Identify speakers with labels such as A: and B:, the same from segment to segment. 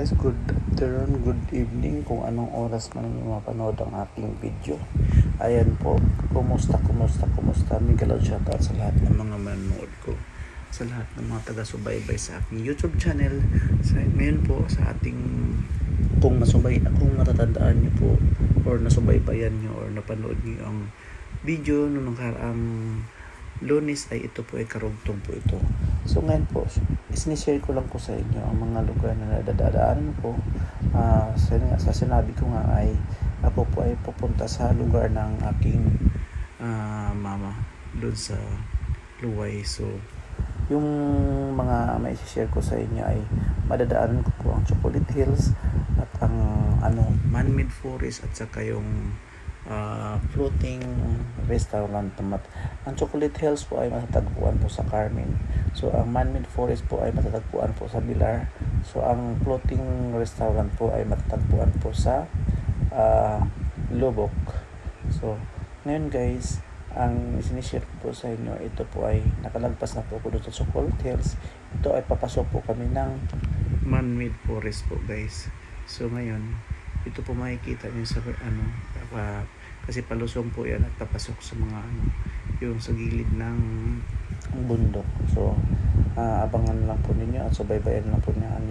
A: guys, good afternoon, good evening kung anong oras man yung mapanood ang aking video. Ayan po, kumusta, kumusta, kumusta. Miguel shoutout sa lahat ng mga manood ko. Sa lahat ng mga taga-subaybay sa aking YouTube channel. Sa, ngayon po sa ating, kung nasubay, kung matatandaan niyo po, or nasubaybayan niyo, or napanood niyo ang video nung nakaraang lunes ay ito po ay karugtong po ito. So ngayon po, sinishare ko lang po sa inyo ang mga lugar na nadadaanan ko. Ah, sa, sa sinabi ko nga ay ako po ay pupunta sa lugar ng aking ah, mama doon sa Luway. So yung mga may share ko sa inyo ay madadaanan ko po ang Chocolate Hills at ang ano man-made forest at saka yung ah, floating restaurant naman. Ang Chocolate Hills po ay matatagpuan po sa Carmen. So ang man-made forest po ay matatagpuan po sa Bilar. So ang floating restaurant po ay matatagpuan po sa ah, Lubok. So ngayon guys, ang sinishare po sa inyo, ito po ay nakalagpas na po ako doon sa Chocolate Hills. Ito ay papasok po kami ng man-made forest po guys. So ngayon, ito po makikita niyo sa ano, pa, kasi palusong po yan at papasok sa mga ano, yung sa gilid ng bundok. So, ah, abangan lang po ninyo at subaybayan lang po niyo ang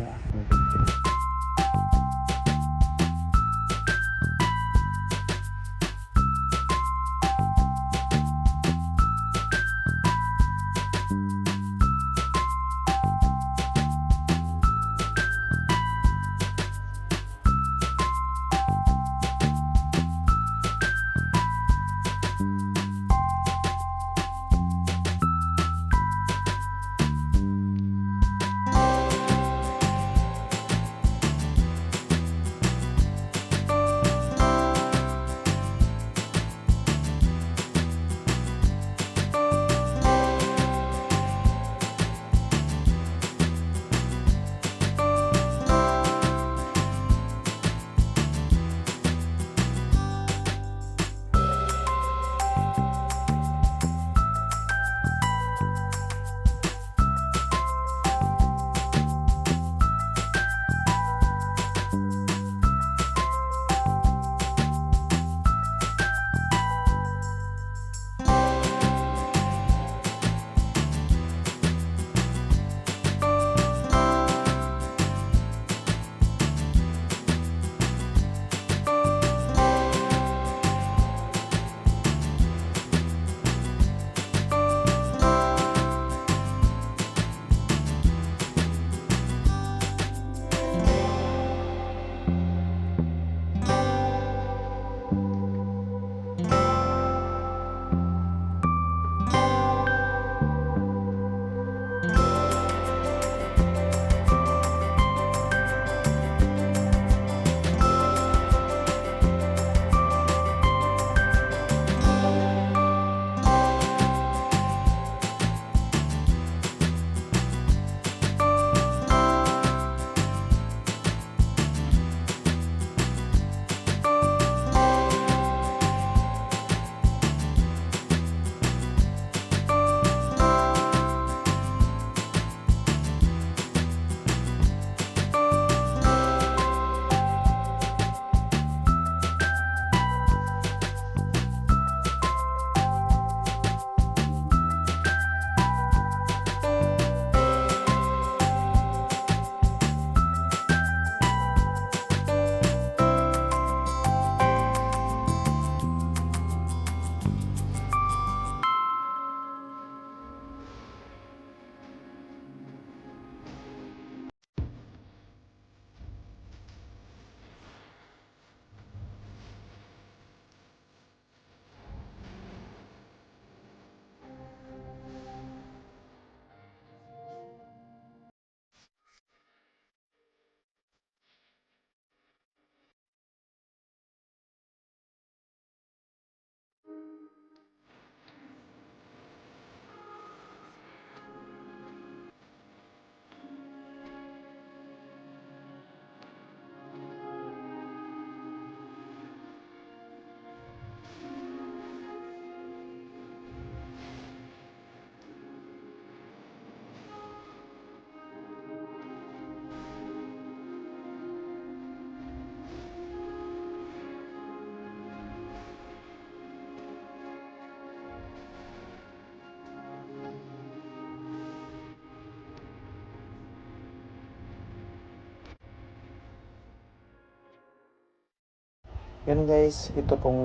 A: Yan guys, ito pong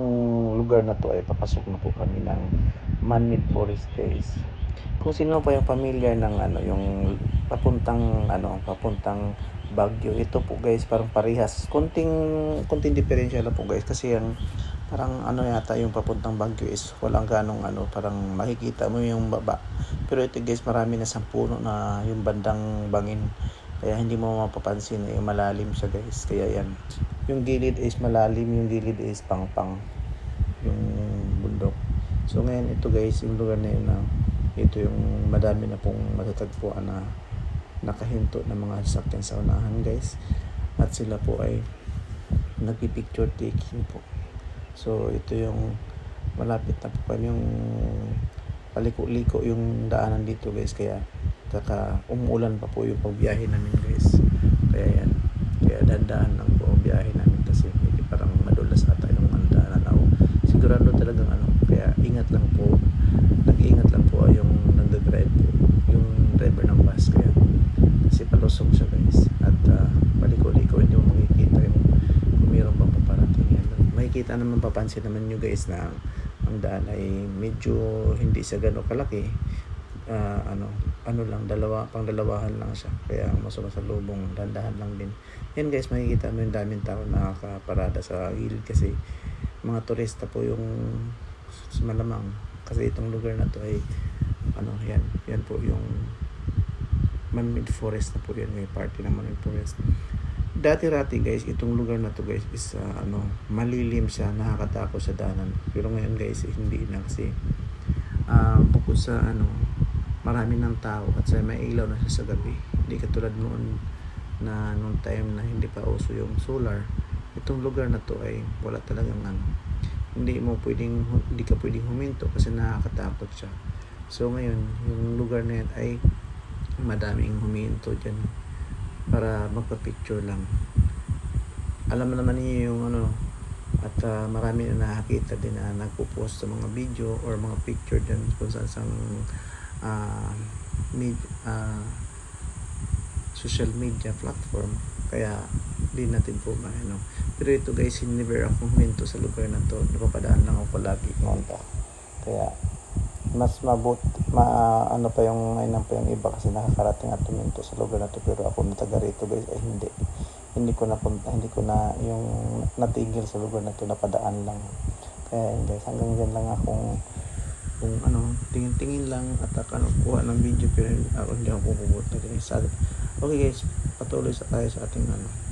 A: lugar na to ay papasok na po kami ng Manmid Forest guys. Kung sino pa yung pamilya ng ano, yung papuntang ano, papuntang Baguio. Ito po guys, parang parehas. Konting konting diferensya lang po guys kasi yung parang ano yata yung papuntang Baguio is walang ganong ano, parang makikita mo yung baba. Pero ito guys, marami na sampuno na yung bandang bangin. Kaya hindi mo mapapansin na yung malalim siya guys. Kaya yan. Yung gilid is malalim, yung gilid is pang-pang. Yung bundok. So ngayon ito guys, yung lugar na yun na ito yung madami na pong matatagpuan na nakahinto ng mga sasakyan sa unahan guys. At sila po ay nagpipicture taking po. So ito yung malapit na po kami yung paliko-liko yung daanan dito guys kaya taka umuulan pa po yung pagbiyahe namin guys kaya yan kaya dandaan lang biyahe namin kasi hindi parang madulas ata yung ang daanan sigurado talagang ano kaya ingat lang po nag-iingat lang po yung nagdadrive po yung driver ng bus. Kaya kasi palusog siya guys. At uh, paliko-liko hindi mo makikita yung kung mayroon pang paparating yan. Makikita naman papansin naman nyo guys na ang daan ay medyo hindi siya gano'ng kalaki Ah, ano ano lang dalawa pang dalawahan lang siya. Kaya masumasalubong dandahan lang din. Yan guys makikita mo yung daming tao nakakaparada sa gilid kasi mga turista po yung malamang. Kasi itong lugar na to ay ano yan yan po yung man-made forest na po yan. May party ng man-made forest. Dati-rati guys itong lugar na to guys is ah, ano malilim siya nakakatakot sa daanan. Pero ngayon guys hindi na kasi. Ah bukod sa ano marami ng tao at sa may ilaw na sa gabi. Hindi katulad noon na noong time na hindi pa uso yung solar. Itong lugar na to ay wala talagang ano. Hindi mo pwedeng hindi ka pwedeng huminto kasi nakakatakot siya. So ngayon yung lugar na yan ay madaming huminto dyan para magpa-picture lang. Alam naman niyo yung ano at ah, marami na nakakita din na nagpo-post sa mga video or mga picture dyan kung saan sang ah, med, ah, social media platform. Kaya di natin po maano pero ito guys never akong huminto sa lugar na to. Napapadaan lang ako lagi. Ngonta kaya mas mabut ma ano pa yung ayun pa yung iba kasi nakakarating at tuminto sa lugar na to. Pero ako na taga rito guys ay hindi. Hindi ko na punta hindi ko na yung natigil sa lugar na to. Napadaan lang. Kaya yun guys hanggang dyan lang akong kung ano tingin-tingin lang at ano kuha ng video pero ako hindi ako pupunta guys Sa- okay guys patuloy sa tayo sa ating ano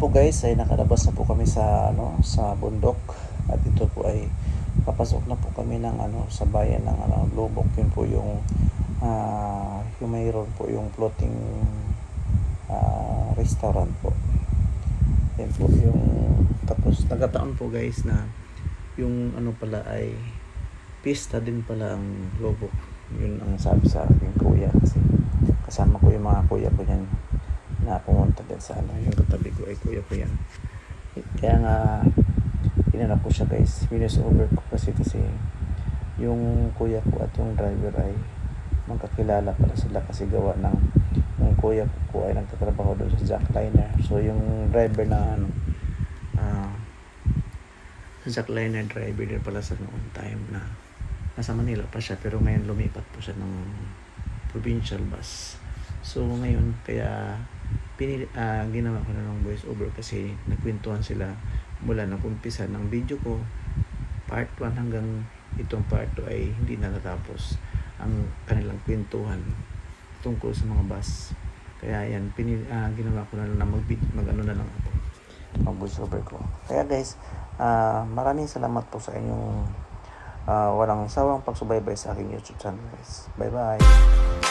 A: po guys ay nakalabas na po kami sa ano sa bundok. At ito po ay papasok na po kami ng ano sa bayan ng ano Lubok. Yun po yung ah yung mayroon po yung floating ah, restaurant po. Yan po yung tapos nagkataon po guys na yung ano pala ay pista din pala ang Lubok. Yun ang sabi sa aking kuya kasi kasama ko yung mga kuya ko yan na pumunta din sa ano. Yung katabi ko. Ay kuya ko yan. Kaya nga inanap ko siya guys. Minus over ko kasi kasi yung kuya ko at yung driver ay magkakilala pala sila kasi gawa ng yung kuya ko ay nagtatrabaho doon sa jackliner. So yung driver na ano sa jackliner driver din pala sa noong time na nasa Manila pa siya pero ngayon lumipat po siya ng provincial bus. So ngayon kaya pinili, ah, ginawa ko na ng voice over kasi nagkwentuhan sila mula ng umpisa ng video ko. Part 1 hanggang itong part 2 ay hindi na natapos ang kanilang kwentuhan tungkol sa mga bus. Kaya yan pinili, ah, ginawa ko na lang na mag, mag ano na lang ako mag voice over ko. Kaya guys ah, maraming salamat po sa inyong ah, walang sawang pagsubaybay sa aking youtube channel guys. Bye bye